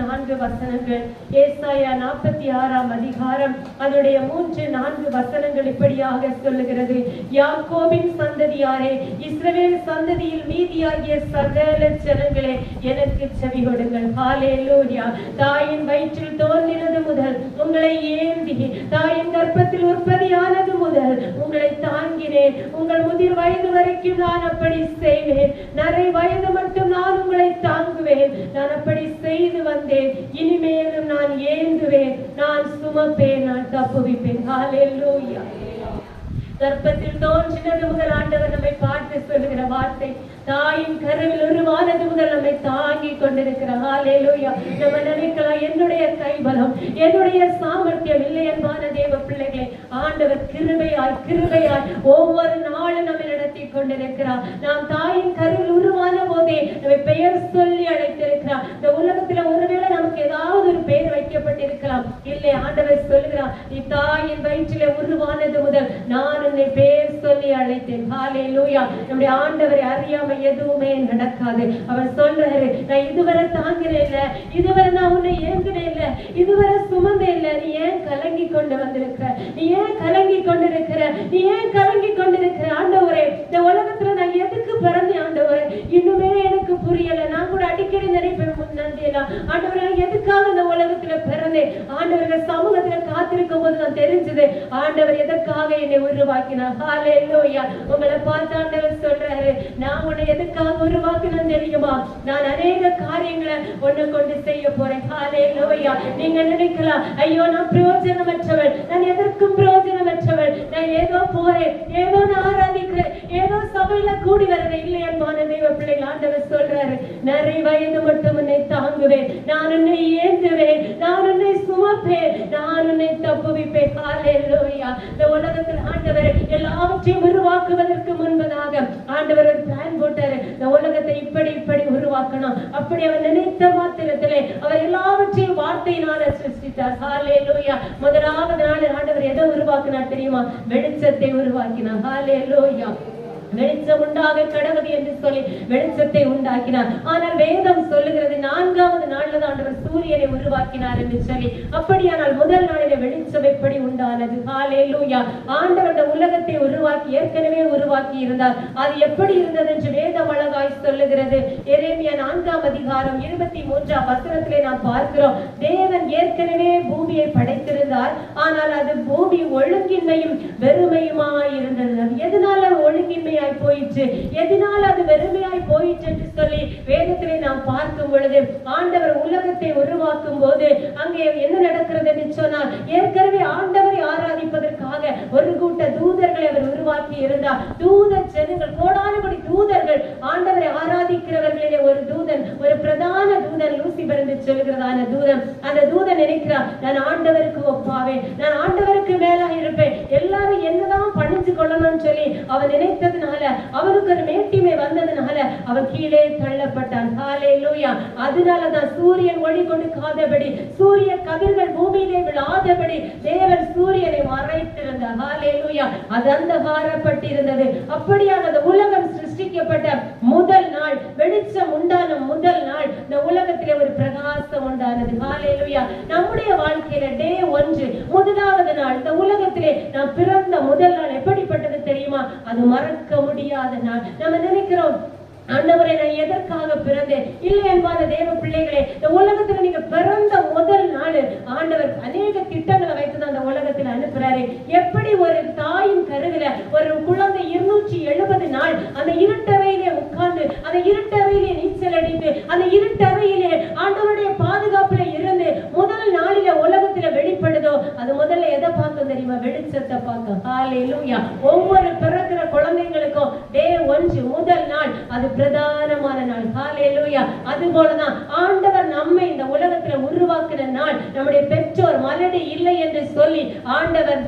நான்கு வசனங்கள். ஏசாயா நாற்பத்தி ஆறாம் அதிகாரம். அதனுடைய மூன்று நான்கு வசனங்கள் இப்படியாக சொல்லுகிறது. யாக்கோபின் சந்ததியாரே இஸ்ரவேல் சந்ததியில் மீதியாகிய சகல ஜனங்களே எனக்கு செவி கொடுங்கள். ஹalleluya. தாயின் வயிற்றில் தோன்றினது முதல் உங்களை ஏந்தி தாயின் கர்ப்பத்தில் உற்பத்தியானது முதல் உங்களை தாங்கினேன். உங்கள் முதிர் வயது வரைக்கும் நான் அப்படி செய்வேன். நிறை வயது மட்டும் நான் உங்களை தாங்குவேன். நான் அப்படி செய்து வந்தேன் இனிமேலும் நான் ஏந்துவேன் நான் சுமப்பேன். நான் தப்புவிப்பேன். ஹalleluya கர்ப்பத்தில் தோன்றினது முதல் ஆண்டவர் நம்மை பார்த்து சொல்லுகிற வார்த்தை. தாயின் கருவில் உருவானது முதல் நம்மை தாங்கி கொண்டிருக்கிற ஹalleluya நம்ம நினைக்கலாம் என்னுடைய கைபலம் என்னுடைய சாமர்த்தியம் இல்லை என்பான தேவ பிள்ளைகளே. ஆண்டவர் கிருபையாய் கிருபையாய் ஒவ்வொரு நாளும் நம்ம கொண்டிருக்கிறார். நாம் தாயின் கருவில் உருவான போதே நம்மை பெயர் சொல்லி அழைத்திருக்கிறார். இந்த உலகத்துல ஒருவேளை நமக்கு ஏதாவது ஒரு பெயர் இருக்கலாம் இல்லை ஆண்டவர் சொல்லுகிறார் நீ தாயின் வயிற்றிலே உருவானது முதல் நான் உன்னை பேர் சொல்லி அழைத்தேன். ஹாலே லூயா நம்முடைய ஆண்டவரை அறியாம எதுவுமே நடக்காது. அவர் சொல்றாரு நான் இதுவரை தாங்குறேன் இல்ல. இதுவரை நான் உன்னை ஏங்குறேன் இல்ல. இதுவரை சுமந்தே இல்ல. நீ ஏன் கலங்கி கொண்டு வந்திருக்கிற? நீ ஏன் கலங்கி கொண்டிருக்கிற? நீ ஏன் கலங்கி கொண்டிருக்கிற? ஆண்டவரே இந்த உலகத்துல நான் எதுக்கு பிறந்தேன் ஆண்டவரே? இன்னுமே எனக்கு புரியலன்னா நான் கூட அடிக்கடி நினைப்பேன் முன்னாடியெல்லாம் ஆண்டவரே எதுக்காக இந்த உலகத்துல பிறந்தேன் ஆண்டவர்கள் சமூகத்துல காத்திருக்கும் போது நான் தெரிஞ்சது ஆண்டவர் எதற்காக என்னை உருவாக்கினார்? ஹalleluya. உங்களை பார்த்து ஆண்டவர் சொல்றாரு நான் உன்னை எதுக்காக உருவாக்கினேன் தெரியுமா? நான் அநேக காரியங்களை ஒண்ணு கொண்டு செய்ய போறேன். ஹalleluya. நீங்க நினைக்கலாம் ஐயோ நான் பிரயோஜனமற்றவள் நான் எதற்கும் பிரயோஜனமற்றவள் நான் ஏதோ போறேன் ஏதோ நான் ஆராதிக்கிறேன் ஏதோ சபையில கூடி வரேன் இல்லை என்பான தெய்வ பிள்ளைகள் ஆண்டவர் சொல்றாரு நிறைய வயது மட்டும் உன்னை தாங்க தாங்குவேன் நான் உன்னை ஏந்துவேன் நான் உன்னை சுமப்பேன் நான் உன்னை தப்புவிப்பேன் இந்த உலகத்தில் ஆண்டவர் எல்லாவற்றையும் உருவாக்குவதற்கு முன்பதாக ஆண்டவர் ஒரு பிளான் போட்டாரு. இந்த உலகத்தை இப்படி இப்படி உருவாக்கணும். அப்படி அவர் நினைத்த மாத்திரத்திலே அவர் எல்லாவற்றையும் வார்த்தையினால சிருஷ்டித்தார். ஹாலே லோயா முதலாவது நாள் ஆண்டவர் எதை உருவாக்கினார் தெரியுமா? வெளிச்சத்தை உருவாக்கினார். ஹாலே லோயா வெளிச்சம் உண்டாக கடவுது என்று சொல்லி வெளிச்சத்தை உண்டாக்கினார். ஆனால் வேதம் சொல்லுகிறது நான்காவது நாள்ல தான் ஆண்டவர் சூரியனை உருவாக்கினார் என்று சொல்லி. அப்படியானால் முதல் நாளில வெளிச்சம் எப்படி உண்டானது? ஹalleluya. ஆண்டவர் அந்த உலகத்தை உருவாக்கி ஏற்கனவே உருவாக்கி இருந்தார். அது எப்படி இருந்தது என்று வேதம் அழகாய் சொல்லுகிறது. எரேமியா நான்காம் அதிகாரம் இருபத்தி மூன்றாம் வசனத்திலே நாம் பார்க்கிறோம். தேவன் ஏற்கனவே பூமியை படைத்திருந்தார். ஆனால் அது பூமி ஒழுங்கின்மையும் வெறுமையுமாய் இருந்தது. எதனால ஒழுங்கின்மை வெறுமையாய் போயிற்று. எதனால் அது வெறுமையாய் போயிற்று என்று சொல்லி வேதத்திலே நாம் பார்க்கும் பொழுது ஆண்டவர் உலகத்தை உருவாக்கும் போது அங்கே என்ன நடக்கிறது என்று சொன்னால் ஏற்கனவே ஆண்டவரை ஆராதிப்பதற்கு ஆராதிப்பதற்காக ஒரு கூட்ட தூதர்களை அவர் உருவாக்கி இருந்தார். தூதர் ஜனங்கள் கோடானபடி தூதர்கள் ஆண்டவரை ஆராதிக்கிறவர்களிலே ஒரு தூதன் ஒரு பிரதான தூதன் லூசிபர் என்று சொல்கிறதான தூதன். அந்த தூதன் நினைக்கிறார் நான் ஆண்டவருக்கு ஒப்பாவேன் நான் ஆண்டவருக்கு மேலாக இருப்பேன். எல்லாரும் என்னதான் பணிஞ்சு கொள்ளணும்னு சொல்லி அவன் நினைத்ததுனால அவனுக்கு ஒரு மேட்டிமை வந்ததுனால அவன் கீழே தள்ளப்பட்டான். காலே லூயா அதனாலதான் சூரியன் ஒளி கொடுக்காதபடி சூரிய கதிர்கள் பூமியிலே விழாதபடி தேவன் சூரியனை மறைத்து இருந்த ஹாலேலூயா அது அந்தகாரப்பட்டிருந்தது. அப்படியாக அந்த உலகம் சிருஷ்டிக்கப்பட்ட முதல் நாள் வெளிச்சம் உண்டான முதல் நாள். இந்த உலகத்திலே ஒரு பிரகாசம் உண்டானது. ஹாலேலூயா நம்முடைய வாழ்க்கையில டே ஒன்று முதலாவது நாள். இந்த உலகத்திலே நாம் பிறந்த முதல் நாள் எப்படிப்பட்டது தெரியுமா? அது மறக்க முடியாத நாள். நம்ம நினைக்கிறோம் ஆண்டவரே நான் எதற்காக பிறந்தேன்? இல்லை என்பான தேவ பிள்ளைகளே இந்த உலகத்துல நீங்க பிறந்த முதல் நாள் ஆண்டவர் அநேக திட்டங்களை வைத்து அந்த உலகத்துல அனுப்புறாரு. எப்படி ஒரு தாயின் கருவில ஒரு குழந்தை இருநூற்றி எழுபது நாள் அந்த இருட்டறையிலே உட்கார்ந்து அந்த இருட்டறையிலே நீச்சல் அடித்து அந்த இருட்டறையிலே ஆண்டவருடைய பாதுகாப்புல இருந்து முதல் நாளில உலகத்துல வெளிப்படுதோ அது முதல்ல எதை பார்த்தோம் தெரியுமா? வெளிச்சத்தை பார்க்கும் ஹalleluya. ஒவ்வொரு பிறக்கிற குழந்தை டே ஒன்று முதல் நாள் அது பிரதானமான நாள். ஹாலேலூயா அது போலதான் ஆண்டவர் நம்மை இந்த உலகத்துல உருவாக்கின நாள். நம்முடைய பெற்றோர் மலடி இல்லை என்று சொல்லி ஆண்டவர்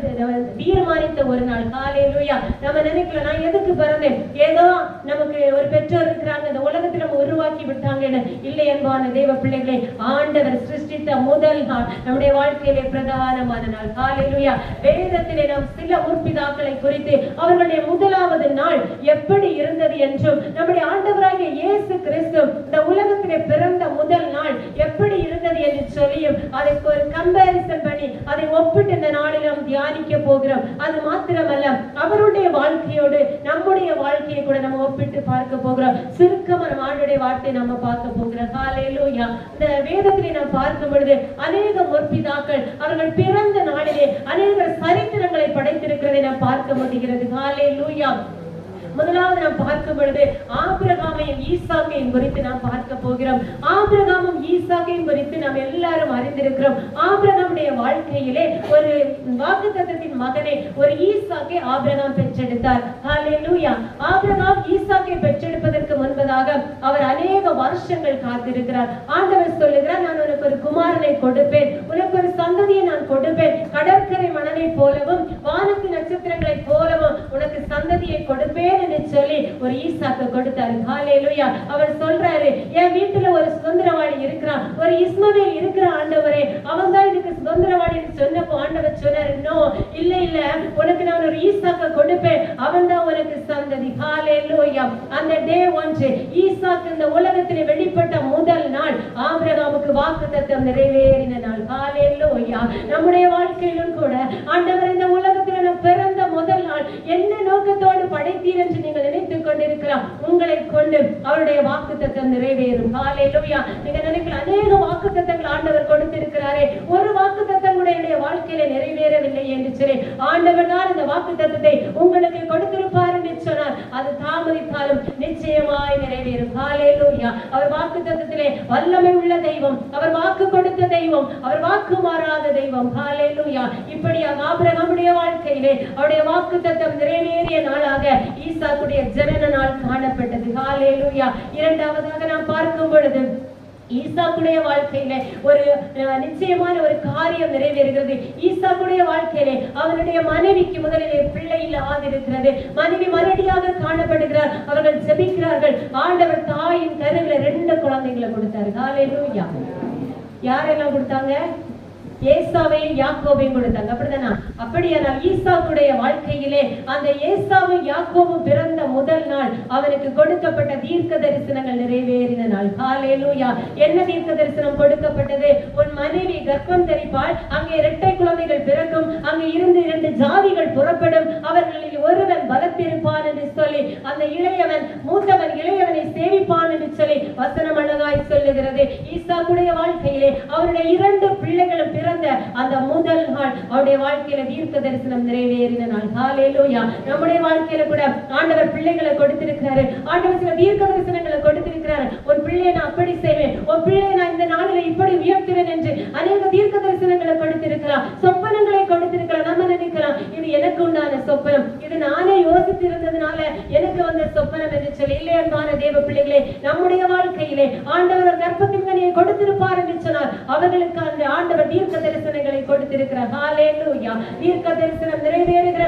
தீர்மானித்த ஒரு நாள். ஹாலேலூயா நம்ம நினைக்கல நான் எதுக்கு பிறந்தேன்? ஏதோ நமக்கு ஒரு பெற்றோர் இருக்கிறாங்க. இந்த உலக உருவாக்கி விட்டாங்க என இல்லை என்பான தேவ பிள்ளைகளை ஆண்டவர் சிருஷ்டித்த முதல் நாள் நம்முடைய வாழ்க்கையிலே பிரதானமான நாள் காலையிலுயா வேதத்திலே நாம் சில முற்பிதாக்களை குறித்து அவர்களுடைய முதலாவது நாள் எப்படி இருந்தது என்றும் நம்முடைய ஆண்டவராகிய இயேசு கிறிஸ்து இந்த உலகத்திலே பிறந்த முதல் நாள் எப்படி இருந்தது என்று சொல்லியும் அதை ஒரு கம்பேரிசன் பண்ணி அதை ஒப்பிட்டு இந்த நாளில் நாம் தியானிக்க போகிறோம். அது மாத்திரமல்ல அவருடைய வாழ்க்கையோடு நம்முடைய கூட நம்ம ஒப்பிட்டு பார்க்க போகிறோம். சுருக்கமா நம்ம ஆண்டுடைய வார்த்தை நம்ம பார்க்க போகிறோம். காலையிலூயா இந்த வேதத்திலே நாம் பார்க்கும் பொழுது அநேக முற்பிதாக்கள் அவர்கள் பிறந்த நாளிலே அநேக சரித்திரங்களை படைத்திருக்கிறதை நாம் பார்க்க முடிகிறது. காலையிலூயா முதலாவது நாம் பார்க்கும் பொழுது ஆபிரகாமையும் ஈசாக்கையும் குறித்து நாம் பார்க்க போகிறோம். ஆபிரகாமும் ஈசாக்கையும் குறித்து நாம் எல்லாரும் அறிந்திருக்கிறோம். ஆபிரகாமுடைய வாழ்க்கையிலே ஒரு வாக்குத்தத்தத்தின் மகனை ஒரு ஈசாக்கை ஆபிரகாம் பெற்றெடுத்தார். ஆபிரகாம் ஈசாக்கை பெற்றெடுப்பதற்கு முன்பதாக அவர் அநேக வருஷங்கள் காத்திருக்கிறார். ஆண்டவர் சொல்லுகிறார் நான் உனக்கு ஒரு குமாரனை கொடுப்பேன். உனக்கு ஒரு சந்ததியை நான் கொடுப்பேன். கடற்கரை மணலை போலவும் வானத்து நட்சத்திர சந்ததியை கொடுப்பேன் என்று சொல்லி ஒரு ஈசாக்கு கொடுத்தாரு. ஹalleluya. அவர் சொல்றாரு என் வீட்டுல ஒரு சுதந்திரவாளி இருக்கிறான். ஒரு இஸ்மவேல் இருக்கிற ஆண்டவரே அவன் தான் இதுக்கு சுதந்திரவாளின்னு சொன்னப்போ ஆண்டவர் சொன்னாரு நோ இல்ல இல்ல. உனக்கு நான் ஒரு ஈசாக்க கொடுப்பேன். அவன் தான் உனக்கு சந்ததி. ஹalleluya. அந்த டே ஒன்று ஈசாக்கு இந்த உலகத்திலே வெளிப்பட்ட முதல் நாள். ஆபிரகாமுக்கு வாக்கு தத்தம் நிறைவேறின நாள். ஹalleluya. நம்முடைய வாழ்க்கையிலும் கூட ஆண்டவர் இந்த உலகத்தில் பிறந்த முதல் நாள் என்ன நோக்கத்தோடு படைத்தீர் என்று நீங்கள் நினைத்துக் கொண்டிருக்கலாம். உங்களை கொண்டு அவருடைய வாக்கு தத்தம் நிறைவேறும். ஹalleluya. நீங்க நினைக்கலாம் அநேக வாக்குத்தத்தங்கள் ஆண்டவர் கொடுத்திருக்கிறாரே. ஒரு வாக்குத்தத்தம் கூட என்னுடைய வாழ்க்கையில நிறைவேறவில்லை என்று சொல்லி ஆண்டவர் தான் இந்த வாக்குத்தத்தத்தை உங்களுக்கு கொடுத்திருப்பார் அது தாமதித்தாலும் நிச்சயமாய் நிறைவேறும். அவர் அவர் வாக்குத்தத்தத்திலே வல்லமை உள்ள தெய்வம். அவர் வாக்கு கொடுத்த தெய்வம். அவர் வாக்கு மாறாத தெய்வம். ஹalleluya. இப்படியாக ஆபிரகாமுடைய வாழ்க்கையிலே அவருடைய வாக்குத்தத்தம் நிறைவேறிய நாளாக ஈசாக்குடைய ஜனன நாள் காணப்பட்டது. ஹalleluya. இரண்டாவதாக நாம் பார்க்கும் பொழுது ஈசாக்குடைய வாழ்க்கையில ஒரு நிச்சயமான ஒரு காரியம் நிறைவேறுகிறது. ஈசாக்குடைய வாழ்க்கையிலே அவனுடைய மனைவிக்கு முதலிலே பிள்ளை இல்லாதிருக்கிறது. மனைவி மறுபடியாக காணப்படுகிறார். அவர்கள் ஜெபிக்கிறார்கள். ஆண்டவர் தாயின் கருவில ரெண்டு குழந்தைங்களை கொடுத்தாரு. காலையிலும் யாரெல்லாம் கொடுத்தாங்க? ஏசாவையும் யாக்கோவையும் கொடுத்தாங்க அப்படிதானா? அப்படியானால் ஈசாக்குடைய வாழ்க்கையிலே அந்த ஏசாவும் யாக்கோவும் பிறந்த முதல் நாள் அவனுக்கு கொடுக்கப்பட்ட தீர்க்க தரிசனங்கள் நிறைவேறின நாள். ஹalleluya. என்ன தீர்க்க தரிசனம் கொடுக்கப்பட்டது? உன் மனைவி கர்ப்பம் தரிப்பாள். அங்கே இரட்டை குழந்தைகள் பிறக்கும். அங்கே இருந்து இரண்டு ஜாதிகள் புறப்படும். அவர்களில் ஒருவன் பலத்திருப்பான் என்று சொல்லி அந்த இளையவன் மூத்தவன் இளையவனை சேவிப்பான் என்று சொல்லி வசனம் அழகாய் சொல்லுகிறது. ஈசாக்குடைய வாழ்க்கையிலே அவருடைய இரண்டு பிள்ளைகளும் பிறந்த அந்த முதல் நாள் அவருடைய வாழ்க்கையில தீர்க்க தரிசனம் நிறைவேறின நாள் ஹalleluya. நம்முடைய வாழ்க்கையில கூட ஆண்டவர் பிள்ளைகளை கொடுத்திருக்கிறாரு. ஆண்டவர் சில தீர்க்க தரிசனங்களை கொடுத்திருக்கிறாரு. ஒரு பிள்ளையை நான் அப்படி செய்வேன். ஒரு பிள்ளையை நான் இந்த நாளில இப்படி உயர்த்துவேன் என்று அநேக தீர்க்க தரிசனங்களை கொடுத்திருக்கிறார் சொப்பனங்களை கொடுத்திருக்கிறார் நம்ம நினைக்கலாம் இது எனக்கு உண்டான சொப்பனம். இது நானே யோசித்திருந்ததுனால எனக்கு என்று சொல்லி இல்லை அன்பான தேவ பிள்ளைகளே நம்முடைய வாழ்க்கையிலே ஆண்டவர் ஒரு கனியை கொடுத்திருப்பார் என்று சொன்னார். அவர்களுக்கு அந்த ஆண்டவர் தீர்க்க தரிசனங்களை கொடுத்திருக்கிறார் தீர்க்க தரிசனம் நிறைவேறுகிற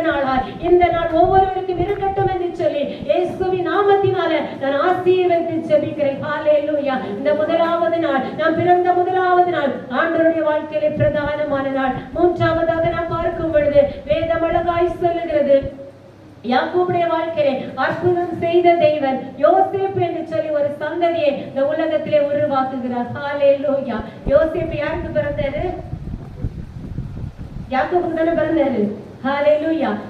இந்த நாள் ஒவ்வொருவருக்கும் இருக்கட்டும் என்று சொல்லி இயேசுவின் நாமத்தினால நான் ஆசீர்வதித்து ஜெபிக்கிறேன். ஹalleluya. இந்த முதலாவது நாள் நாம் பிறந்த முதலாவது நாள் ஆண்டவருடைய வாழ்க்கையிலே பிரதானமான நாள். மூன்றாவதாக நாம் பார்க்கும் பொழுது வேதம் அழகாய் சொல்லுகிறது. யாக்கோபுடைய வாழ்க்கையிலே அற்புதம் செய்த தெய்வன் யோசேப்பு என்று சொல்லி ஒரு சந்ததியை இந்த உலகத்திலே உருவாக்குகிறார். ஹalleluya. யோசேப்பு யாருக்கு பிறந்தாரு? யாக்கோபுக்கு தானே பிறந்தாரு?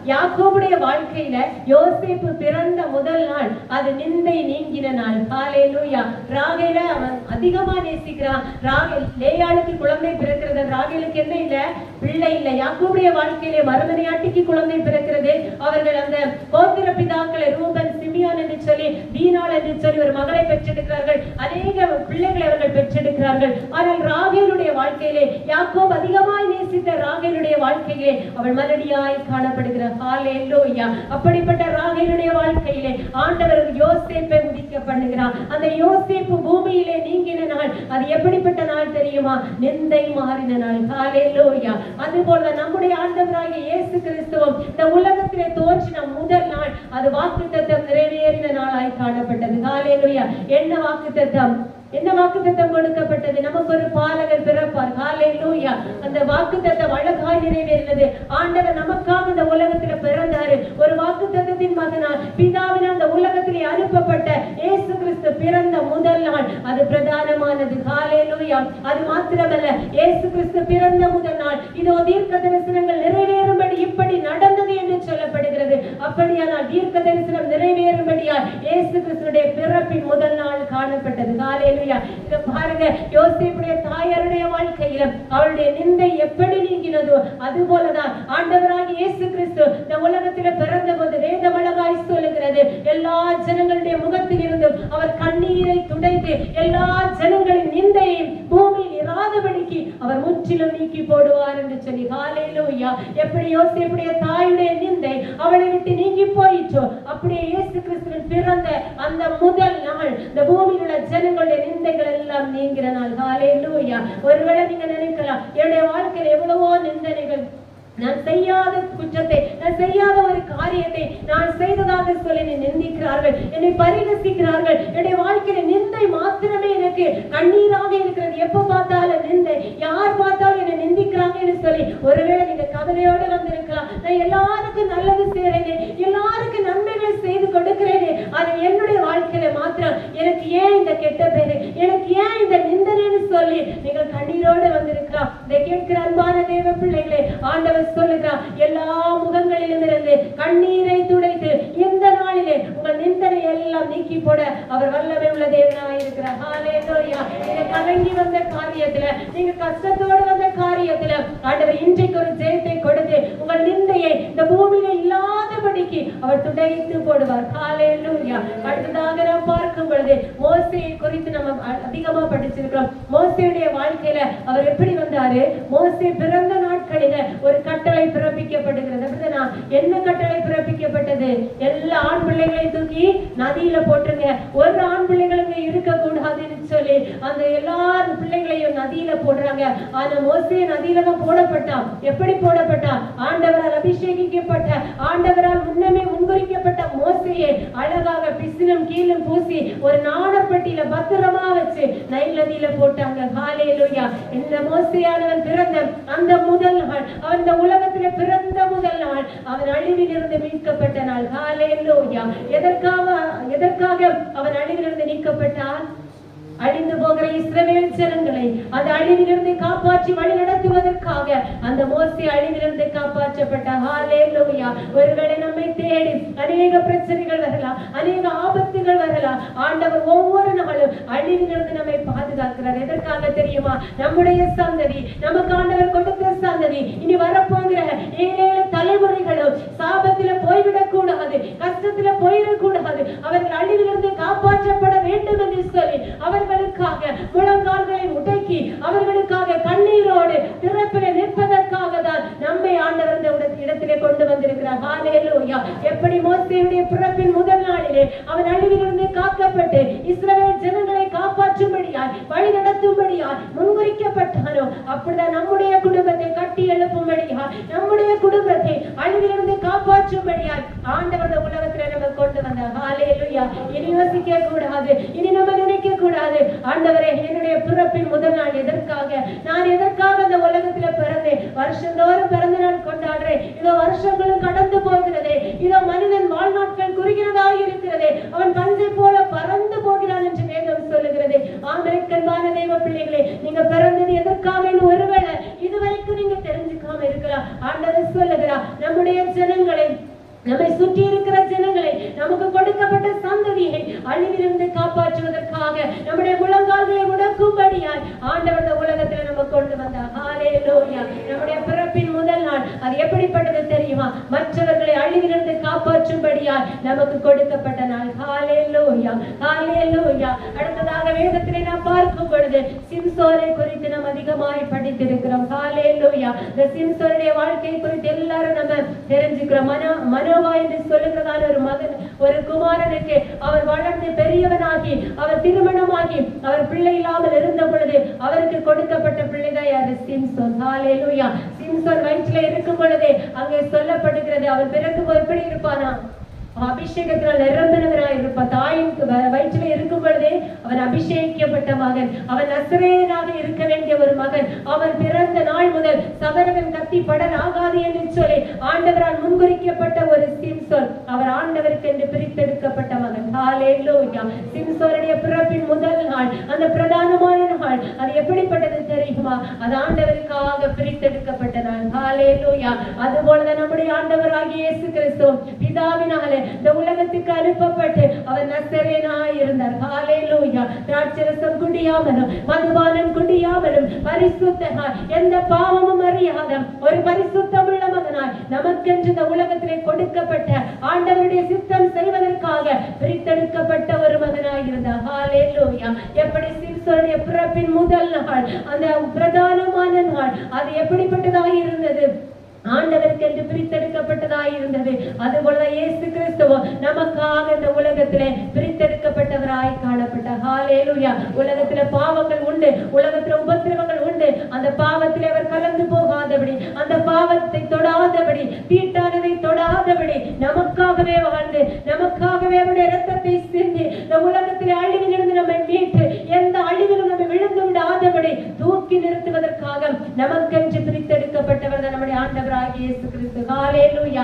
யாக்கோபுடைய வாழ்க்கையில யோசிப்பு பிறந்த முதல் நாள் அது நிந்தை நீங்கின நாள். லூயா ராகேல அவன் அதிகமா நேசிக்கிறான் ராகேல் லேயாளுக்கு குழந்தை பிறக்கிறது. ராகேலுக்கு என்ன இல்ல? பிள்ளை இல்ல. யாக்கோபுடைய வாழ்க்கையிலே மருமனையாட்டிக்கு குழந்தை பிறக்கிறது. அவர்கள் அந்த கோத்திர பிதாக்களை ரூபன் சிமியான் என்று சொல்லி தீனாள் என்று சொல்லி ஒரு மகளை பெற்றெடுக்கிறார்கள் அநேக பிள்ளைகளை அவர்கள் பெற்றெடுக்கிறார்கள் ஆனால் ராகேலுடைய வாழ்க்கையிலே யாக்கோப் அதிகமாய் நேசித்த ராகேலுடைய வாழ்க்கையிலே அவள் மலடியாய் காணப்படுகிறார் ஹalleluya. அப்படிப்பட்ட ராகேலுடைய வாழ்க்கையிலே ஆண்டவர் யோசேப்பை உதிக்க பண்ணுகிறார். அந்த யோசேப்பு பூமியிலே நீங்கின நாள் அது எப்படிப்பட்ட நாள் தெரியுமா? நிந்தை மாறின நாள் ஹalleluya. அதுபோல நம்முடைய ஆண்டவராகிய இயேசு கிறிஸ்துவம் இந்த உலகத்திலே தோன்றின முதல் நாள் அது வாக்குத்தத்தம் நிறைவேறின நாளாய் காணப்பட்டது. ஹalleluya. என்ன வாக்குத்தத்தம்? என்ன வாக்குத்தத்தம் கொடுக்கப்பட்டது? நமக்கு ஒரு பாலகர் பிறப்பார். ஹalleluya. அந்த வாக்குத்தத்தம் அழகாய் நிறைவேறினது. ஆண்டவர் நமக்காக இந்த உலகத்துல பிறந்தாரு. ஒரு வாக்குத்தத்தத்தின் மகனால் பிதாவின் அந்த உலகத்திலே அனுப்பப்பட்ட இயேசு கிறிஸ்து பிறந்த முதல் நாள். அது பிரதானமானது. ஹalleluya. அது மாத்திரமல்ல இயேசு கிறிஸ்து பிறந்த முதல் நாள். இதோ தீர்க்க தரிசனங்கள் நிறைவேறும்படி இப்படி நடந்தது என்று சொல்லப்படுகிறது. அப்படியானால் தீர்க்க தரிசனம் நிறைவேறும்படியால் இயேசு கிறிஸ்துடைய பிறப்பின் முதல் நாள் காணப்பட்டது. காலையிலையா இங்க பாருங்க யோசிப்புடைய தாயாருடைய வாழ்க்கையில அவளுடைய நிந்தை எப்படி நீங்கினதோ அது போலதான் ஆண்டவராக இயேசு கிறிஸ்து இந்த உலகத்தில பிறந்த போது வேதமழகாய் சொல்லுகிறது. எல்லா ஜனங்களுடைய முகத்தில் இருந்தும் அவர் கண்ணீரை துடைத்து எல்லா ஜனங்களின் நிந்தையையும் பூமியில் இராதபடிக்கு அவர் முற்றிலும் நீக்கி போடுவார் என்று சொல்லி. காலையிலும் எப்படி யோசேப்புடைய தாயுடைய நிந்தை அவளை விட்டு நீங்கி போயிற்றோ. அப்படியே இயேசு கிறிஸ்துவின் பிறந்த அந்த முதல் நாள் இந்த பூமியில் உள்ள ஜனங்களுடைய நிந்தைகள் எல்லாம் நீங்கிற நாள். ஹalleluya. ஒருவேளை நீங்க நினைக்கலாம் என்னுடைய வாழ்க்கையில் எவ்வளவோ நிந்தனைகள் நான் செய்யாத குற்றத்தை நான் செய்யாத ஒரு காரியத்தை நான் செய்ததாக சொல்லி என்னை நிந்திக்கிறார்கள் என்னை பரிகசிக்கிறார்கள் என்னுடைய வாழ்க்கையில நிந்தை மாத்திரமே எனக்கு கண்ணீராக இருக்கிறது. எப்ப பார்த்தாலும் நிந்தை யார் பார்த்தாலும் என்னை நிந்திக்கிறாங்கன்னு சொல்லி ஒருவேளை நீங்க கவலையோடு வந்திருக்கலாம். நான் எல்லாருக்கும் நல்லது செய்யறேனே எல்லாருக்கும் நன்மைகளை செய்து கொடுக்கிறேனே. அது என்னுடைய வாழ்க்கையில மாத்திரம். எனக்கு ஏன் இந்த கெட்ட பேரு? எனக்கு ஏன் இந்த நிந்தனைன்னு சொல்லி நீங்கள் கண்ணீரோடு வந்திருக்கலாம். இதை கேட்கிற அன்பான தேவ பிள்ளைகளே ஆண்டவர் சொல்லுகிறார் எல்லா முகங்களிலும் இருந்து கண்ணீரை துடைத்து இந்த நாளிலே உங்கள் நிந்தனை எல்லாம் நீக்கி போட அவர் வல்லமை உள்ள தேவனாக இருக்கிறார். நீங்க கலங்கி வந்த காரியத்துல நீங்க கஷ்டத்தோடு வந்த காரியத்துல ஆண்டவர் இன்றைக்கு ஒரு ஜெயத்தை கொடுத்து உங்கள் நிந்தையை இந்த பூமியில இல்லாதபடிக்கு அவர் துடைத்து போடுவார். ஹalleluya. அடுத்ததாக நாம் பார்க்கும் பொழுது மோசையை குறித்து நம்ம அதிகமா படிச்சிருக்கிறோம். மோசையுடைய வாழ்க்கையில அவர் எப்படி வந்தாரு? மோசை பிறந்த நாள் நாட்களில ஒரு கட்டளை பிறப்பிக்கப்படுகிறது. அப்படிதான் என்ன கட்டளை பிறப்பிக்கப்பட்டது? எல்லா ஆண் பிள்ளைகளையும் தூக்கி நதியில போட்டுருங்க. ஒரு ஆண் பிள்ளைகளுங்க இருக்க கூடாதுன்னு சொல்லி அந்த எல்லா பிள்ளைகளையும் நதியில போடுறாங்க. ஆனா மோசே நதியில தான் போடப்பட்டான். எப்படி போடப்பட்டான்? ஆண்டவரால் அபிஷேகிக்கப்பட்ட ஆண்டவரால் முன்னமே முன்குறிக்கப்பட்ட மோசையை அழகாக பிசினும் கீழும் பூசி ஒரு நாணப்பட்டியில பத்திரமா வச்சு நைல் நதியில போட்டாங்க. ஹalleluya இந்த மோசையானவன் பிறந்த அந்த முதல் நாள் அவன் இந்த பிறந்த முதல் நாள் அவன் அழிவிலிருந்து மீட்கப்பட்ட நாள். ஹalleluya எதற்காக எதற்காக அவன் அழிவிலிருந்து நீக்கப்பட்டான் அழிந்து போகிற இஸ்ரவேல் ஜனங்களை அந்த அழிவிலிருந்து காப்பாற்றி வழி நடத்துவதற்காக அந்த மோசி அழிவிலிருந்து காப்பாற்றப்பட்ட. ஹalleluya. ஒருவேளை நம்மை தேடி அநேக பிரச்சனைகள் வரலாம் அநேக ஆபத்துகள் வரலாம். ஆண்டவர் ஒவ்வொரு நாளும் அழிவிலிருந்து நம்மை பாதுகாக்கிறார். எதற்காக தெரியுமா? நம்முடைய சந்ததி நமக்கு ஆண்டவர் கொடுத்த சந்ததி. இனி வரப்போகிற ஏழு தலைமுறைகளும் சாபத்தில போய்விடக் கூடாது கஷ்டத்துல போயிடக் கூடாது அவர்கள் அழிவிலிருந்து காப்பாற்றப்பட வேண்டும் என்று சொல்லி அவர்களுக்காக முழங்கால்களை உடைக்கி அவர்களுக்காக கண்ணீரோடு திறப்பிலே நிற்பதற்காக தான் நம்மை ஆண்டவர் இந்த இடத்திலே கொண்டு வந்திருக்கிறார். ஹாலேலூயா எப்படி மோசேயுடைய பிறப்பின் முதல் நாளிலே அவன் அழிவிலிருந்து காக்கப்பட்டு இஸ்ரவேல் ஜனங்களை காப்பாற்றும்படியாய் வழி நடத்தும்படியாய் முன்குறிக்கப்பட்டானோ அப்படிதான் நம்முடைய குடும்பத்தை கட்டி எழுப்பும்படியாய் நம்முடைய குடும்பத்தை அழிவிலிருந்து காப்பாற்றும்படியாய் ஆண்டவர் இந்த உலகத்திலே நம்ம கொண்டு வந்தார். ஹாலேலூயா இனி யோசிக்க கூடாது இனி நம்ம நினைக்க கூடாது ஆண்டவரே என்னுடைய பிறப்பின் முதல் நாள் எதற்காக? நான் எதற்காக இந்த உலகத்துல பிறந்தேன்? வருஷந்தோறும் பிறந்த நாள் கொண்டாடுறேன். இதோ வருஷங்களும் கடந்து போகிறது. இதோ மனிதன் வாழ்நாட்கள் குறுகிறதாக இருக்கிறதே. அவன் பஞ்சை போல பறந்து போகிறான் என்று வேதம் சொல்லுகிறது. ஆமெரிக்கன்பான தெய்வ பிள்ளைகளே நீங்க பிறந்தது எதற்காக ஒருவேளை இதுவரைக்கும் நீங்க தெரிஞ்சுக்காம இருக்கலாம் ஆண்டவர் சொல்லுகிறார் நம்முடைய ஜனங்களை நம்மை சுற்றி இருக்கிற ஜனங்களை நமக்கு சந்ததியை அழிவிலிருந்து காப்பாற்றுவதற்காக நம்முடைய முழங்கால்களை முடக்கும்படியாய் ஆண்டவர் உலகத்தில் நம்ம கொண்டு வந்தார். ஹalleluya நம்முடைய பிறப்பின் முதல் அது எப்படிப்பட்டது தெரியுமா? மற்றவர்களை அழிவிலிருந்து காப்பாற்றும்படியால் நமக்கு கொடுக்கப்பட்ட நாள். ஹalleluya ஹalleluya. அடுத்ததாக வேதத்திலே நாம் பார்க்கும் பொழுது சிம்சோரை குறித்து நாம் அதிகமாய் படித்திருக்கிறோம். ஹalleluya. இந்த சிம்சோருடைய வாழ்க்கை குறித்து எல்லாரும் நம்ம தெரிஞ்சுக்கிறோம். மனோ மனோவா என்று சொல்லுகிறதான ஒரு மகன் ஒரு குமாரனுக்கு அவர் வளர்ந்து பெரியவனாகி அவர் திருமணமாகி அவர் பிள்ளை இல்லாமல் இருந்த பொழுது அவருக்கு கொடுக்கப்பட்ட பிள்ளைதான் யாரு? சிம்சோன். ஹalleluya சிம்சோன் வயிற்றில இருக்கும் பொழுதே அங்கே சொல்லப்படுகிறது அவர் பிறகு எப்படி இருப்பானா? அபிஷேகத்தினால் நிரம்பினவராய் இருப்பார் தாயின் வயிற்றில் இருக்கும் பொழுதே அவன் அபிஷேகிக்கப்பட்ட மகன். அவன் நசரேனாக இருக்க வேண்டிய ஒரு மகன். அவன் பிறந்த நாள் முதல் சபரகன் கத்தி படல் ஆகாது என்று சொல்லி ஆண்டவரால் முன்குறிக்கப்பட்ட ஒரு சிம்சோன். அவர் ஆண்டவருக்கு என்று பிரித்தெடுக்கப்பட்ட மகன். ஹalleluya. சிம்சோனுடைய பிறப்பின் முதல் நாள் அந்த பிரதானமான நாள். அது எப்படிப்பட்டது தெரியுமா? அது ஆண்டவருக்காக பிரித்தெடுக்கப்பட்ட நாள். ஹalleluya. அதுபோலதான் நம்முடைய ஆண்டவராகிய இயேசு கிறிஸ்து பிதாவினாலே இந்த உலகத்துக்கு அனுப்பப்பட்டு அவர் நசரேனாய் இருந்தார். ஹalleluya. திராட்சரசம் குடியாமலும் மதுபானம் குடியாமலும் பரிசுத்தனாய் எந்த பாவமும் அறியாத ஒரு பரிசுத்தமுள்ள மகனாய் நமக்கென்று இந்த உலகத்திலே கொடுக்கப்பட்ட ஆண்டவருடைய சித்தம் செய்வதற்காக பிரித்தெடுக்கப்பட்ட ஒரு மகனாய் இருந்தார். ஹalleluya. எப்படி சிம்சோனுடைய பிறப்பின் முதல் நாள் அந்த பிரதானமான நாள் அது எப்படிப்பட்டதாக இருந்தது? ஆண்டவருக்கு என்று பிரித்தெடுக்கப்பட்டதாய் இருந்தது அதுபோலதான் இயேசு கிறிஸ்துவோ நமக்காக இந்த உலகத்திலே பிரித்தெடுக்கப்பட்டவராய் காணப்பட்டார். ஹalleluya உலகத்துல பாவங்கள் உண்டு உலகத்துல உபத்திரவங்கள் உண்டு. அந்த பாவத்திலே அவர் கலந்து போகாதபடி அந்த பாவத்தை தொடாதபடி தீட்டானதை தொடாதபடி நமக்காகவே வாழ்ந்து நமக்காகவே அவருடைய ரத்தத்தை சிந்தி நம் உலகத்திலே அழிவிலிருந்து நம்மை மீட்டு எந்த அழிவிலும் நம்ம விழுந்து விடாதபடி தூக்கி நிறுத்துவதற்காக நமக்கென்று பிரித்தெடுக்கப்பட்டவர் தான் நம்முடைய ஆண்டவராகிய இயேசு கிறிஸ்து ஹalleluya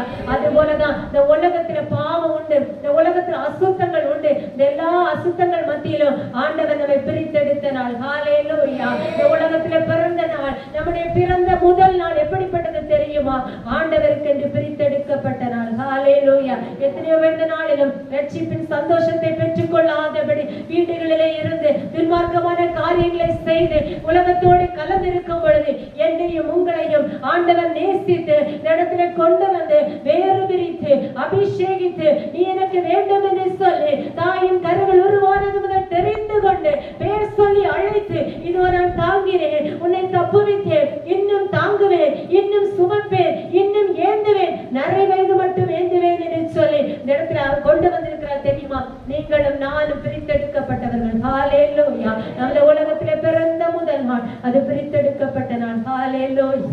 இந்த உலகத்துல பாவம் உண்டு. இந்த உலகத்துல அசுத்தங்கள் உண்டு. இந்த எல்லா அசுத்தங்கள் மத்தியிலும் ஆண்டவர் நம்மை பிரித்தெடுத்த நாள். ஹalleluya. இந்த உலகத்துல பிறந்த நாள் நம்முடைய பிறந்த முதல் நாள் எப்படிப்பட்டது தெரியுமா? ஆண்டவருக்கு என்று பிரித்தெடுக்கப்பட்ட நாள். ஹalleluya. எத்தனையோ இந்த நாளிலும் ரட்சிப்பின் சந்தோஷத்தை பெற்றுக்கொள்ளாதபடி வீடுகளிலே இருந்து துன்மார்க்கமான காரியங்களை செய்து உலகத்தோடு கலந்திருக்கும் பொழுது என்னையும் உங்களையும் ஆண்டவர் நேசித்து இந்த இடத்துல கொண்டு வந்து வேறு பிரித்து அபிஷேகித்து நீ எனக்கு வேண்டும் என்று சொல்லி தாயின் கருவில் உருவானது முதல் தெரிந்து கொண்டு பேர் சொல்லி அழைத்து இதோ நான் தாங்கினேன் உன்னை தப்புவித்தேன் இன்னும் தாங்குவேன். இன்னும் சுமப்பேன். இன்னும் ஏந்துவேன். நிறை வயது மட்டும் ஏந்துவேன் என்று சொல்லி இந்த இடத்துல அவர் கொண்டு வந்திருக்கிறார் தெரியுமா? நீங்களும் நானும் பிரித்தெடுக்கப்பட்டவர்கள். ஹாலே லோயா நம்ம உலகத்திலே பிறந்த முதல் நாள். அது பிரித்தெடுக்கப்பட்ட நான் ஹாலே லோய்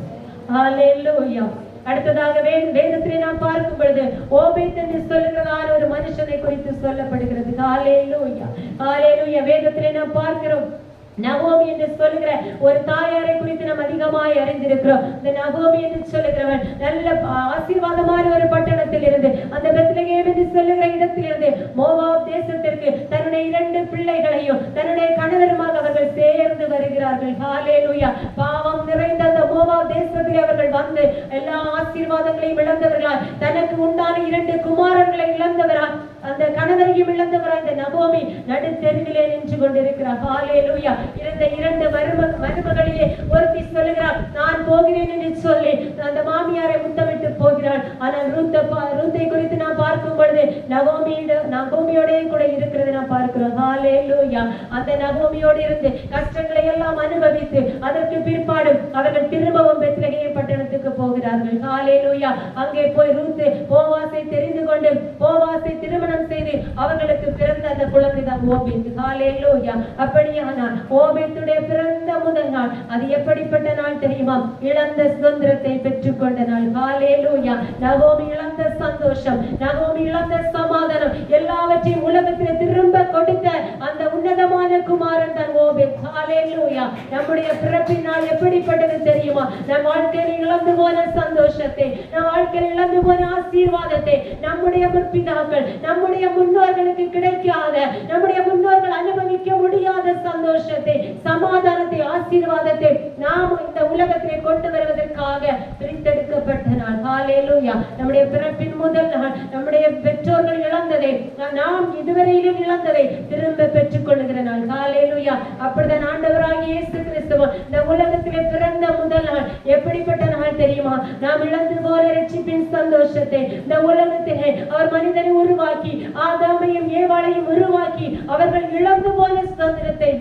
ஹாலே லோயா அடுத்ததாக வே வேதத்திலே நாம் பார்க்கும் பொழுது ஓபேத் என்று சொல்லுகிறதான ஒரு மனுஷனை குறித்து சொல்லப்படுகிறது. ஹalleluya. ஹalleluya. வேதத்திலே நாம் பார்க்கிறோம். நகோமி என்று சொல்லுகிற ஒரு தாயாரை குறித்து நாம் அதிகமாய் அறிந்திருக்கிறோம். இந்த நகோமி என்று சொல்லுகிறவன் நல்ல ஆசீர்வாதமான ஒரு பட்டணத்தில் இருந்து அந்த பெத்லகேம் என்று சொல்லுகிற இடத்தில் இருந்து மோவாப் தேசத்திற்கு தன்னுடைய இரண்டு பிள்ளைகளையும் தன்னுடைய கணவருமாக அவர்கள் சேர்ந்து வருகிறார்கள். பாவம் நிறைந்த அந்த மோவாப் தேசத்தில் அவர்கள் வந்து எல்லா ஆசீர்வாதங்களையும் இழந்தவர்களாய் தனக்கு உண்டான இரண்டு குமாரர்களை இழந்தவரா அந்த கணவரையும் இழந்தவரா இந்த நபோமி நடுத்தெருவிலே நின்று கொண்டிருக்கிறார். ஹalleluya. இருந்த இரண்டு மரும மருமகளிலே ஒருத்தி சொல்லுகிறார் நான் போகிறேன் என்று சொல்லி அந்த மாமியாரை முத்தமிட்டு போகிறாள். ஆனால் ரூத்த ரூத்தை குறித்து நான் பார்க்கும் பொழுது நவோமியோட நகோமியோடே கூட இருக்கிறது நான் பார்க்கிறோம். ஹாலே லூயா அந்த நவோமியோடு இருந்து கஷ்டங்களை எல்லாம் அனுபவித்து அதற்கு பிற்பாடு அவர்கள் திரும்பவும் பெத்லகேம் இடத்துக்கு போகிறார்கள். லூயா அங்கே போய் ரூத்து போவாசை தெரிந்து கொண்டு போவாசை திருமணம் செய்து அவர்களுக்கு பிறந்த அந்த குழந்தை தான் ஓபேத். ஹalleluya. அப்படியானால் ஓபேத்துடைய பிறந்த முதல் நாள் அது எப்படிப்பட்ட நாள் தெரியுமா? இழந்த சுதந்திரத்தை பெற்றுக்கொண்ட நாள். ஹalleluya. நகோமி இழந்த சந்தோஷம் நகோமி இழந்த சமாதானம் எல்லாவற்றையும் உலகத்தில் திரு கொடுத்த அந்த உன்னதமான குமாரன் தன் ஓபேத் ஹalleluya நம்முடைய பிறப்பின் நாள் எப்படிப்பட்டது தெரியுமா? நம் வாழ்க்கையில் இழந்து போன சந்தோஷத்தை நம் வாழ்க்கையில் இழந்து போன ஆசீர்வாதத்தை நம்முடைய முற்பிதாக்கள் நம்முடைய முன்னோர்களுக்கு கிடைக்காத நம்முடைய முன்னோர்கள் அனுபவிக்க முடியாத சந்தோஷத்தை சமாதானத்தை ஆசீர்வாதத்தை நாம் இந்த உலகத்திலே கொண்டு வருவதற்காக பிரித்தெடுக்கப்பட்ட நாள். ஹalleluya நம்முடைய பிறப்பின் முதல் நாள் நம்முடைய பெற்றோர்கள் இழந்ததை நாம் இதுவரையிலும் இழந்தது திரும்ப பெற்றுக் கொள்ளுகிற நாள். காலையிலுயா அப்படிதான் ஆண்டவராகிய இயேசு கிறிஸ்துவ இந்த உலகத்திலே பிறந்த முதல் நாள். எப்படிப்பட்ட நாள் தெரியுமா? நாம் இழந்து போல ரட்சிப்பின் சந்தோஷத்தை இந்த உலகத்திலே அவர் மனிதனை உருவாக்கி ஆதாமையும் ஏவாளையும் உருவாக்கி அவர்கள் இழந்து போன சுதந்திரத்தை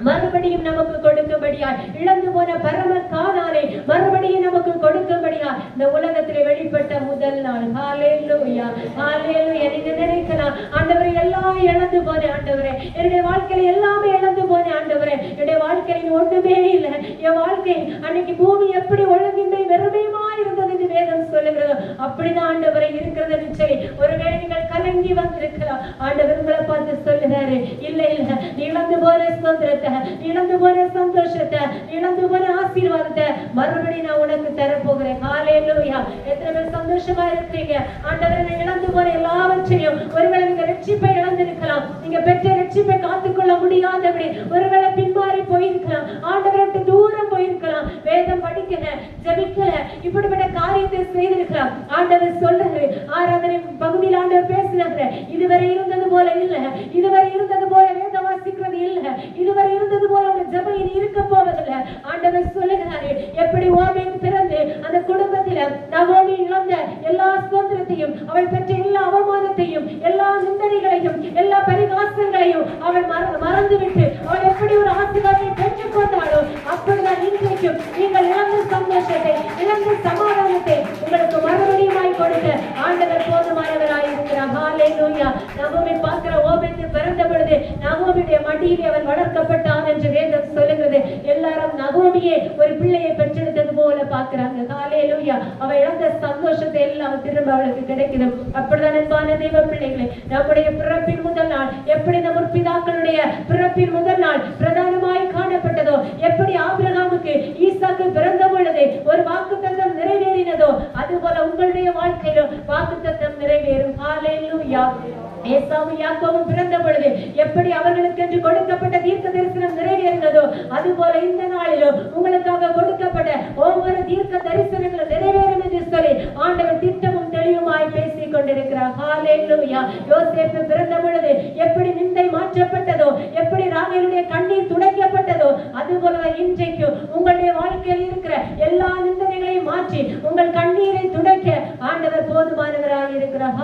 மறுபடியும் நமக்கு கொடுக்கும்படியாய் இழந்து போன பரம காணாலை மறுபடியும் நமக்கு கொடுக்கும்படியா இந்த உலகத்திலே வெளிப்பட்ட முதல் நாள். ஹalleluya. ஹalleluya. நீங்க நினைக்கலாம் ஆண்டவரே எல்லாம் இழந்து போன ஆண்டவரே. என்னுடைய வாழ்க்கையில எல்லாமே இழந்து போன ஆண்டவரே. என்னுடைய வாழ்க்கையில ஒன்றுமே இல்லை. என் வாழ்க்கை அன்னைக்கு பூமி எப்படி ஒழுங்கின்மை வெறுமையுமா இருந்தது வேதம் சொல்லுகிறது. அப்படிதான் ஆண்டவரை இருக்கிறதுன்னு சொல்லி ஒருவேளை நீங்கள் கலங்கி வந்திருக்கலாம். ஆண்டவர் உங்களை பார்த்து சொல்லுகிறாரு இல்ல இல்ல. இழந்து போற சுதந்திரத்தை இழந்து போற சந்தோஷத்தை இழந்து போற ஆசீர்வாதத்தை மறுபடியும் நான் உனக்கு தரப்போகிறேன். ஹalleluya. எத்தனை பேர் சந்தோஷமா இருக்கிறீங்க ஆண்டவரை நான் இழந்து போற எல்லாவற்றையும் ஒருவேளை நீங்க ரட்சிப்பை இழந்திருக்கலாம். நீங்க பெற்ற ரட்சிப்பை காத்துக்கொள்ள முடியாதபடி ஒருவேளை பின்மாறி போயிருக்கலாம். ஆண்டவரை விட்டு தூரம் போயிருக்கலாம். வேதம் படிக்கல ஜபிக்கல இப்படிப்பட்ட காரியத்தை செய்திருக்கலாம். ஆண்டவர் சொல்றாரு ஆராதனை பகுதியில் ஆண்டவர் பேசுறாரு இதுவரை இருந்தது போல இல்ல இதுவரை இருந்தது போல வேதம் வாசிக்கிறது இல்ல இதுவரை இருந்தது போல உங்க ஜெபம் இனி இருக்க போவதில்லை ஆண்டவர் சொல்லுகிறாரு. எப்படி ஓமேன் பிறந்து அந்த குடும்பத்தில நகோமி இழந்த எல்லா சுதந்திரத்தையும் அவள் பெற்ற எல்லா அவமானத்தையும் எல்லா நிந்தனைகளையும் எல்லா பரிகாசங்களையும் அவள் மற- மறந்துவிட்டு அவள் எப்படி ஒரு ஆசிரியரை பெற்றுக் கொண்டாளோ அப்படிதான் இன்றைக்கும் நீங்கள் இழந்த சந்தோஷத்தை இழந்த சமாதானத்தை உங்களுக்கு மறுபடியும் கொடுக்க ஆண்டவர் ஹalleluya நகோமி பார்க்கிற ஓபேத்து பிறந்த பொழுது நகோமியுடைய மடியிலே அவன் வளர்க்கப்பட்டான் என்று வேதம் சொல்லுகிறது. எல்லாரும் நகோமியே ஒரு பிள்ளையை பெற்றெடுத்தது போல பாக்குறாங்க ஹalleluya. அவ இழந்த சந்தோஷத்தை எல்லாம் திரும்ப அவளுக்கு கிடைக்குது அப்படிதான் அன்பான தெய்வ பிள்ளைகளே நம்முடைய பிறப்பின் முதல் நாள். எப்படி நம்ம பிதாக்களுடைய பிறப்பின் முதல் நாள் பிரதானமாய் காணப்பட்டதோ எப்படி ஆபிரகாமுக்கு ஈசாக்கு பிறந்த பொழுது ஒரு வாக்கு தந்தம் நிறைவேறினதோ அது போல உங்களுடைய வாழ்க்கையிலும் வாக்கு தத்தம் நிறைவேறும். ஹalleluya. ஏசாவும் யாக்கோவும் பிறந்த பொழுது எப்படி அவர்களுக்கு என்று கொடுக்கப்பட்ட தீர்க்க தரிசனம் அது அதுபோல இந்த நாளிலும் உங்களுக்காக கொடுக்கப்பட்ட ஒவ்வொரு தீர்க்க தரிசனங்களும் நிறைவேறும் என்று சொல்லி ஆண்டவர் திட்டமும் தெளிவுமாய் பேசிக் கொண்டிருக்கிறார் யோசேப்பு பிறந்த பொழுது எப்படி மாற்றப்பட்டதோ? எப்படி ராகேலுடைய கண்ணீர் துடைக்கப்பட்டதோ? அதுபோல இன்றைக்கு உங்களுடைய வாழ்க்கையில் இருக்கிற எல்லா நிந்தனைகளையும் மாற்றி உங்கள் கண்ணீரை துடைக்க ஆண்டவர் போதுமானவராக இருக்கிறார்.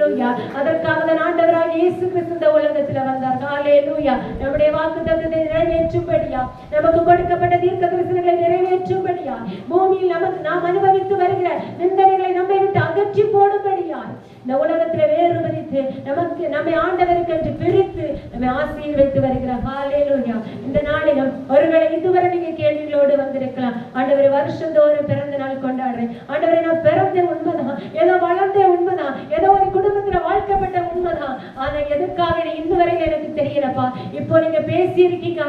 லூயா அதற்காக தான் ஆண்டவராக இயேசு கிறிஸ்து இந்த வந்தார் வந்தார். லூயா நம்முடைய வாக்கு வாக்குத்தத்தத்தை நிறைவேற்றும்படியா? நமக்கு கொடுக்கப்பட்ட தீர்க்க தரிசனங்களை நிறைவேற்றும்படியா? பூமியில் நமக்கு நாம் அனுபவித்து வருகிற நிந்தனைகளை நம்மை விட்டு அகற்றி போடும்படியா? இந்த உலகத்துல வேறுபடுத்தி நமக்கு நம்மை ஆண்டவருக்கு என்று பிரித்து நம்மை ஆசீர்வதித்து வருகிற ஹாலேலூயா இந்த நாளிலும் ஒருவேளை இதுவரை நீங்க கேள்விகளோடு வந்திருக்கலாம். ஆண்டவர் வருஷந்தோறும் பிறந்த நாள் கொண்டாடுறேன். ஆண்டவரை நான் பிறந்த உண்மைதான் ஏதோ வளர்ந்த உண்மைதான் ஏதோ ஒரு குடும்பத்துல வாழ்க்கப்பட்ட உண்மைதான் ஆனா எதுக்காக இன்று வரையில எனக்கு தெரியலப்பா? இப்போ நீங்க பேசி இருக்கீங்க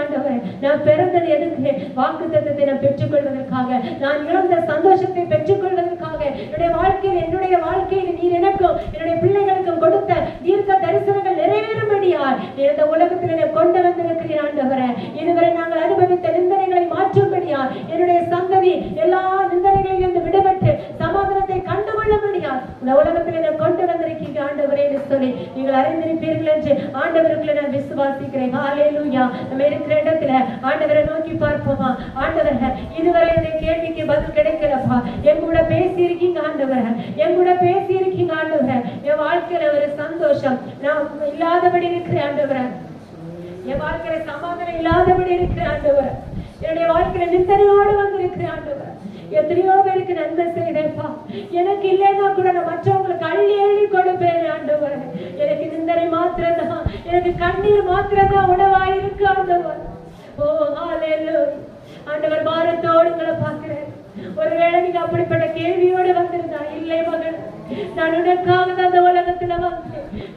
நான் பிறந்தது எதுக்கு? வாக்கு தத்தத்தை நான் பெற்றுக்கொள்வதற்காக. நான் இழந்த சந்தோஷத்தை பெற்றுக்கொள்வதற்காக. என்னுடைய வாழ்க்கையில் என்னுடைய வாழ்க்கையில் நீர் எனக்கும் என்னுடைய பிள்ளைகளுக்கு கொடுத்த தீர்க்க தரிசனங்கள் நிறைவேறும்படியார் இந்த உலகத்தில் கொண்டு வந்திருக்கிறேன் ஆண்டவரே இதுவரை நாங்கள் அனுபவித்த நிந்தனைகளை மாற்றும்படியார் என்னுடைய சந்ததி எல்லா நிந்தனைகளிலிருந்து விடுபட்டு சமாதானத்தை கண்டுகொள்ளபடியால் இந்த உலகத்தில் என்ன கொண்டு வந்திருக்கீங்க ஆண்டவரே என்று சொல்லி நீங்கள் அறிந்திருப்பீர்கள் என்று ஆண்டவருக்குள்ள நான் விசுவாசிக்கிறேன். ஹalleluya. நம்ம இருக்கிற இடத்துல ஆண்டவரை நோக்கி பார்ப்போமா? ஆண்டவர இதுவரை இந்த கேள்விக்கு பதில் கிடைக்கலப்பா? என் கூட பேசி இருக்கீங்க ஆண்டவரே என் கூட பேசி இருக்கீங்க என் வாழ்க்கையில ஒரு சந்தோஷம். நான் இல்லாதபடி இருக்கிற ஆண்டவர. என் வாழ்க்கையில சமாதானம் இல்லாதபடி இருக்கிற ஆண்டவர. என்னுடைய வாழ்க்கையில நித்தனையோடு வந்து இருக்கிறேன் எத்தனையோ பேருக்கு நன்மை செய்தேப்பா. எனக்கு இல்லைன்னா கூட நான் மற்றவங்களுக்கு அள்ளி அள்ளி கொடுப்பேன் ஆண்டவர். எனக்கு நிந்தனை மாத்திரம்தான். எனக்கு கண்ணீர் மாத்திரம்தான் உணவா இருக்கு ஆண்டவர். ஓ ஹalleluya. ஆண்டவர் பாரத்தோடு உங்களை பார்க்கிறேன். ஒருவேளை நீங்க அப்படிப்பட்ட கேள்வியோடு வந்திருந்தா இல்லை மகள் நான் உனக்காக அந்த உலகத்துல வந்தேன்.